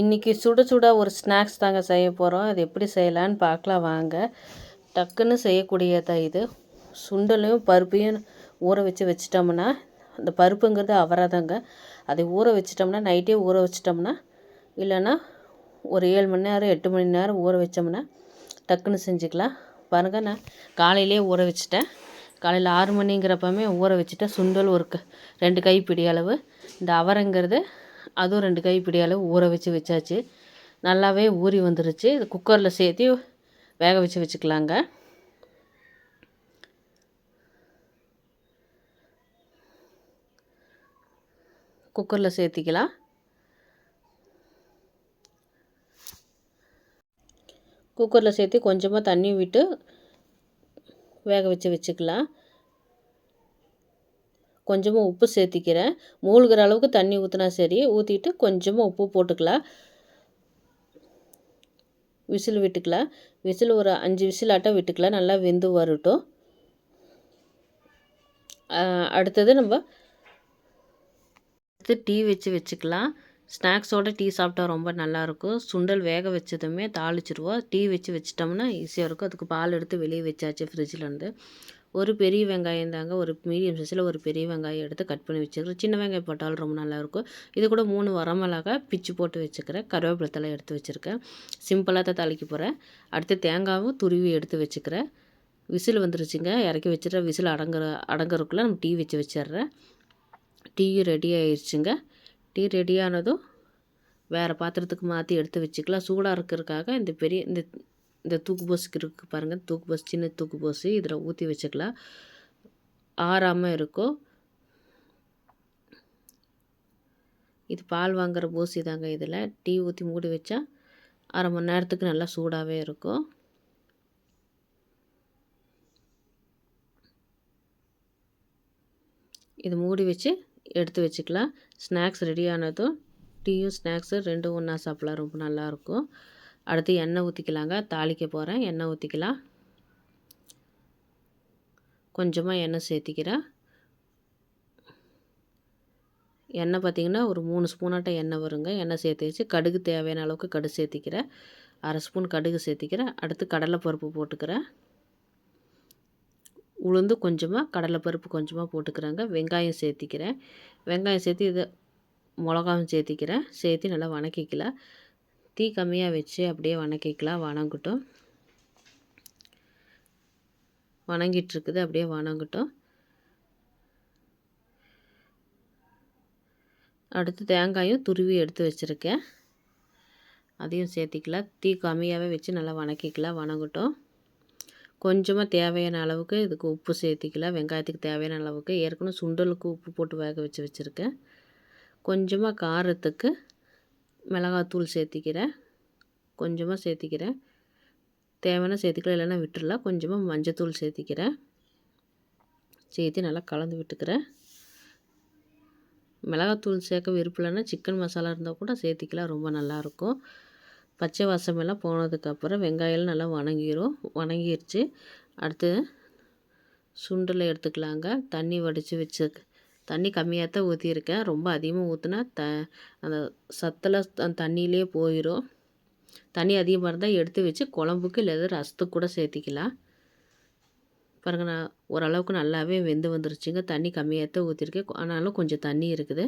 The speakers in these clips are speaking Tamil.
இன்றைக்கி சுட சுட ஒரு ஸ்நாக்ஸ் தாங்க செய்ய போகிறோம் அது எப்படி செய்யலான்னு பார்க்கலாம் வாங்க. டக்குன்னு செய்யக்கூடியதான் இது. சுண்டலையும் பருப்பையும் ஊற வச்சு வச்சிட்டோம்னா அந்த பருப்புங்கிறது அவராதாங்க அதை ஊற வச்சிட்டோம்னா நைட்டே ஊற வச்சிட்டோம்னா இல்லைன்னா ஒரு ஏழு மணி நேரம் எட்டு மணி நேரம் ஊற வச்சோம்னா டக்குன்னு செஞ்சுக்கலாம். பாருங்கள் நான் காலையிலே ஊற வச்சிட்டேன். காலையில் ஆறு மணிங்கிறப்பமே ஊற வச்சுட்டேன். சுண்டல் ஒரு க ரெண்டு கைப்பிடி அளவு. இந்த அவரைங்கிறது அதுவும் ரெண்டு கைப்பிடி அளவு ஊற வச்சு வச்சாச்சு. நல்லாவே ஊறி வந்துருச்சு. இது குக்கரில் சேர்த்து வேக வச்சு வச்சுக்கலாங்க. குக்கரில் சேர்த்திக்கலாம். குக்கரில் சேர்த்து கொஞ்சமாக தண்ணி விட்டு வேக வச்சு வச்சுக்கலாம். கொஞ்சமாக உப்பு சேர்த்திக்கிறேன். மூழ்கிற அளவுக்கு தண்ணி ஊற்றினா சரி ஊற்றிட்டு கொஞ்சமாக உப்பு போட்டுக்கலாம். விசில் விட்டுக்கலாம். விசில் ஒரு அஞ்சு விசில் ஆட்டம் விட்டுக்கலாம். நல்லா வெந்து வரட்டும். அடுத்தது நம்ம அடுத்து டீ வச்சு வச்சுக்கலாம். ஸ்நாக்ஸோட டீ சாப்பிட்டா ரொம்ப நல்லாயிருக்கும் சுண்டல் வேக வச்சதுமே தாளிச்சிருவோம். டீ வச்சு வச்சிட்டோம்னா ஈஸியாக இருக்கும். அதுக்கு பால் எடுத்து வெளியே வச்சாச்சு ஃப்ரிட்ஜிலேருந்து ஒரு பெரிய வெங்காயம் தாங்க ஒரு மீடியம் சைஸில் ஒரு பெரிய வெங்காயம் எடுத்து கட் பண்ணி வச்சுக்கிறேன். சின்ன வெங்காயம் போட்டாலும் ரொம்ப நல்லாயிருக்கும். இது கூட மூணு வரமிளகா பிச்சு போட்டு வச்சுக்கிறேன். கருவேப்பிலை தலை எடுத்து வச்சுருக்கேன். சிம்பிளாக தான் தலைக்கு போகிறேன் அடுத்து தேங்காவும் துருவி எடுத்து வச்சுக்கிறேன். விசில் வந்துருச்சுங்க. இறக்கி வச்சுட்டு விசில் அடங்குற அடங்குறதுக்குள்ளே நம்ம டீ வச்சு வச்சிட்றேன். டீ ரெடி ஆயிடுச்சுங்க டீ ரெடியானதும் வேறு பாத்திரத்துக்கு மாற்றி எடுத்து வச்சுக்கலாம். சூடாக இருக்கிறதுக்காக இந்த பெரிய இந்த இந்த தூக்கு போஸுக்கு இருக்குது பாருங்கள் தூக்கு போஸ் சின்ன தூக்கு போஸு. இதில் ஊற்றி வச்சுக்கலாம். ஆறாமல் இருக்கும் இது பால் வாங்குகிற போசி தாங்க இதில். டீ ஊற்றி மூடி வச்சா அரை மணி நேரத்துக்கு நல்லா சூடாகவே இருக்கும். இது மூடி வச்சு எடுத்து வச்சுக்கலாம். ஸ்நாக்ஸ் ரெடி ஆனதும் டீயும் ஸ்நாக்ஸும் ரெண்டும் ஒன்றா சாப்பிட்லாம். ரொம்ப நல்லாயிருக்கும் அடுத்து எண்ணெய் ஊற்றிக்கலாங்க தாளிக்க போகிறேன் எண்ணெய் ஊற்றிக்கலாம் கொஞ்சமாக எண்ணெய் சேர்த்திக்கிறேன். எண்ணெய் பார்த்திங்கன்னா ஒரு மூணு ஸ்பூனாட்ட எண்ணெய் வருங்க. எண்ணெய் சேர்த்து வச்சு கடுகு தேவையான அளவுக்கு கடுகு சேர்த்திக்கிறேன். அரை ஸ்பூன் கடுகு சேர்த்திக்கிறேன். அடுத்து கடலைப்பருப்பு போட்டுக்கிறேன். உளுந்து கொஞ்சமாக கடலைப்பருப்பு கொஞ்சமாக போட்டுக்கிறேங்க. வெங்காயம் சேர்த்திக்கிறேன். வெங்காயம் சேர்த்து இதை மிளகாவும் சேர்த்திக்கிறேன். சேர்த்து நல்லா வணக்கிக்கலாம். தீ கம்மியாக வச்சு அப்படியே வணக்கிக்கலாம். வணங்கட்டும். வணங்கிட்டுருக்குது. அப்படியே வணங்கட்டும். அடுத்து தேங்காயும் துருவி எடுத்து வச்சுருக்கேன். அதையும் சேர்த்திக்கலாம். தீ கம்மியாகவே வச்சு நல்லா வணக்கிக்கலாம். வணங்கட்டும். கொஞ்சமாக தேவையான அளவுக்கு இதுக்கு உப்பு சேர்த்திக்கலாம். வெங்காயத்துக்கு தேவையான அளவுக்கு. ஏற்கனவே சுண்டலுக்கு உப்பு போட்டு வேக வச்சு வச்சுருக்கேன். கொஞ்சமாக காரத்துக்கு மிளகாத்தூள் சேர்த்திக்கிறேன். கொஞ்சமாக சேர்த்திக்கிறேன். தேவையான சேர்த்திக்கலாம் இல்லைன்னா விட்டுடலாம் கொஞ்சமாக மஞ்சத்தூள் சேர்த்திக்கிறேன். சேர்த்து நல்லா கலந்து விட்டுக்கிறேன். மிளகாத்தூள் சேர்க்க விருப்பம் சிக்கன் மசாலா இருந்தால் கூட சேர்த்திக்கலாம். ரொம்ப நல்லாயிருக்கும் பச்சை வாசமெல்லாம் போனதுக்கப்புறம் வெங்காயம் நல்லா வணங்கிடும் வணங்கிடுச்சு அடுத்து சுண்டலை எடுத்துக்கலாங்க. தண்ணி வடித்து வச்சு தண்ணி கம்மியாக தான் ஊற்றியிருக்கேன் ரொம்ப அதிகமாக ஊற்றினா த அந்த சத்தில் அந்த தண்ணியிலே போயிடும் தண்ணி அதிகமாக இருந்தால் எடுத்து வச்சு குழம்புக்கு இல்லை ரசத்துக்கு கூட சேர்த்திக்கலாம். பாருங்கள் நான் ஓரளவுக்கு நல்லாவே வெந்து வந்துருச்சுங்க. தண்ணி கம்மியாக தான் ஊற்றிருக்கேன் ஆனாலும் கொஞ்சம் தண்ணி இருக்குது.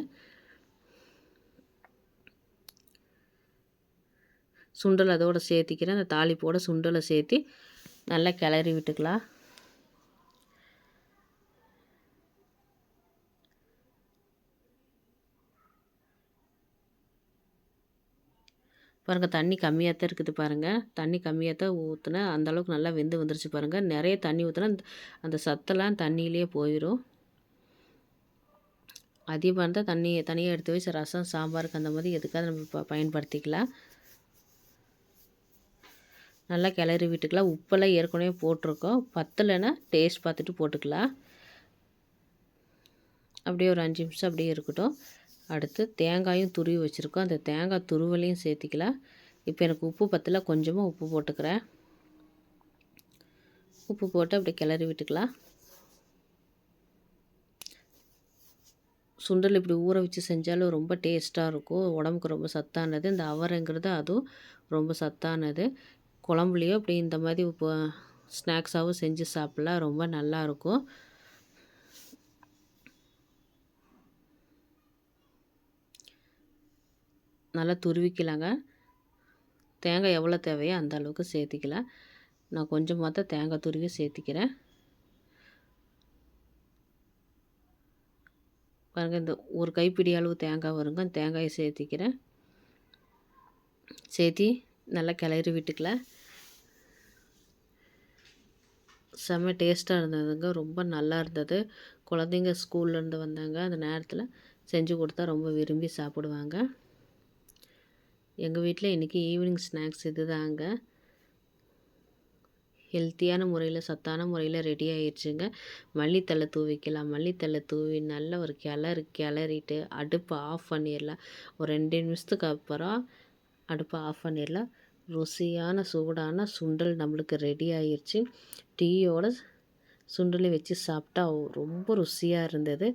சுண்டல் அதோடு சேர்த்திக்கிறேன். அந்த தாளிப்போட சுண்டலை சேர்த்தி நல்லா கிளறி விட்டுக்கலாம். பாருங்கள் தண்ணி கம்மியாக தான் இருக்குது பாருங்கள் தண்ணி கம்மியாக தான் ஊற்றுனா அந்தளவுக்கு நல்லா வெந்து வந்துருச்சு பாருங்கள் நிறைய தண்ணி ஊற்றினா அந்த சத்தெல்லாம் தண்ணியிலே போயிடும் அதிகமாக இருந்தால் தண்ணி தனியாக எடுத்து வச்சு ரசம் சாம்பாருக்கு அந்த மாதிரி எதுக்காக நம்ம பயன்படுத்திக்கலாம். நல்லா கிளறி விட்டுக்கலாம். உப்பெல்லாம் ஏற்கனவே போட்டிருக்கோம். பத்தலைன்னா டேஸ்ட் பார்த்துட்டு போட்டுக்கலாம். அப்படியே ஒரு அஞ்சு நிமிஷம் அப்படியே இருக்கட்டும். அடுத்து தேங்காயும் துருவி வச்சுருக்கோம். அந்த தேங்காய் துருவலையும் சேர்த்திக்கலாம் இப்போ எனக்கு உப்பு பத்தல. கொஞ்சமாக உப்பு போட்டுக்கிறேன். உப்பு போட்டு அப்படியே கிளறி விட்டுக்கலாம். சுண்டல் இப்படி ஊற வச்சு செஞ்சாலும் ரொம்ப டேஸ்ட்டாக இருக்கும். உடம்புக்கு ரொம்ப சத்தானது. இந்த அவரைங்கிறது அதுவும் ரொம்ப சத்தானது. குழம்புலையும் அப்படி இந்த மாதிரி இப்போ ஸ்நாக்ஸாகவும் செஞ்சு சாப்பிட்லாம். ரொம்ப நல்லாயிருக்கும் நல்லா துருவிக்கலாங்க. தேங்காய் எவ்வளோ தேவையோ அந்த அளவுக்கு சேர்த்திக்கலாம் நான் கொஞ்சமாக தான் தேங்காய் துருவி சேர்த்திக்கிறேன். பாருங்கள் இந்த ஒரு கைப்பிடி அளவு தேங்காய் வருங்க. தேங்காயை சேர்த்திக்கிறேன். சேர்த்தி நல்லா கிளறி விட்டுக்கல. செம்ம டேஸ்ட்டாக இருந்ததுங்க. ரொம்ப நல்லா இருந்தது. குழந்தைங்க ஸ்கூல்லேருந்து வந்தாங்க. அந்த நேரத்தில் செஞ்சு கொடுத்தா ரொம்ப விரும்பி சாப்பிடுவாங்க. எங்கள் வீட்டில் இன்றைக்கி ஈவினிங் ஸ்நாக்ஸ் இது தாங்க ஹெல்த்தியான முறையில் சத்தான முறையில் ரெடி ஆயிடுச்சுங்க மல்லித்தலை தூவிக்கலாம். மல்லித்தலை தூவி நல்ல ஒரு கிளறு கிளறிட்டு அடுப்பை ஆஃப் பண்ணிடலாம் ஒரு ரெண்டு நிமிஷத்துக்கு அப்புறம் அடுப்பை ஆஃப் பண்ணிடலாம் ருசியான சூடான சுண்டல் நம்மளுக்கு ரெடி ஆயிடுச்சு டீயோட சுண்டலை வச்சு சாப்பிட்டா ரொம்ப ருசியாக இருந்தது.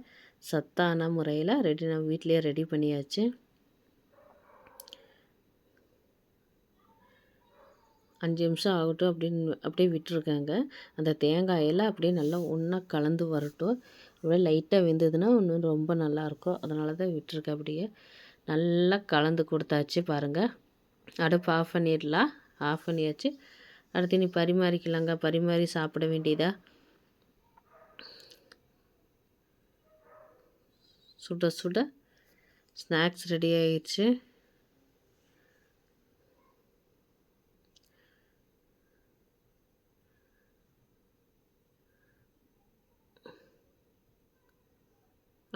சத்தான முறையில் ரெடி நம்ம வீட்லேயே ரெடி பண்ணியாச்சு. அஞ்சு நிமிஷம் ஆகட்டும் அப்படின்னு அப்படியே விட்டுருக்காங்க. அந்த தேங்காயெல்லாம் அப்படியே நல்லா ஒன்றா கலந்து வரட்டும். அப்படியே லைட்டாக வெந்ததுன்னா இன்னும் ரொம்ப நல்லாயிருக்கும். அதனால தான் விட்டுருக்கேன் அப்படியே. நல்லா கலந்து கொடுத்தாச்சு பாருங்கள் அடுப்பு ஆஃப் பண்ணிடலாம். ஆஃப் பண்ணியாச்சு. அடுத்து நீ பரிமாறிக்கலாங்க. பரிமாறி சாப்பிட வேண்டியதா? சுட சுட ஸ்நாக்ஸ் ரெடி ஆயிடுச்சு.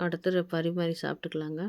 அடுத்து பரிமாறி சாப்பிட்டுக்கலாங்க.